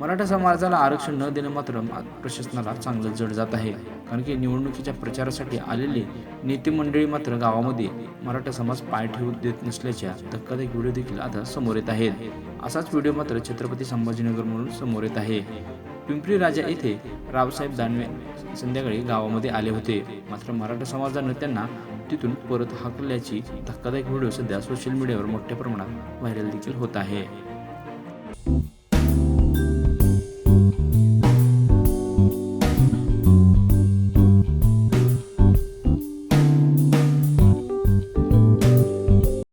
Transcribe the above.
मराठा समाजाला आरक्षण न देणं मात्र प्रशासनाला चांगलं जड जात आहे. कारण की निवडणुकीच्या प्रचारासाठी आलेले नेते मंडळी मात्र गावामध्ये मराठा समाज पाय ठेवू देत नसल्याच्या धक्कादायक व्हिडिओ देखील आता समोर येत आहेत. असाच व्हिडिओ मात्र छत्रपती संभाजीनगर म्हणून समोर येत आहे. पिंपरी राजा येथे रावसाहेब दानवे संध्याकाळी गावामध्ये आले होते. मात्र मराठा समाजानं त्यांना तिथून परत हाकलल्याची धक्कादायक व्हिडिओ सध्या सोशल मीडियावर मोठ्या प्रमाणात व्हायरल देखील होत आहे.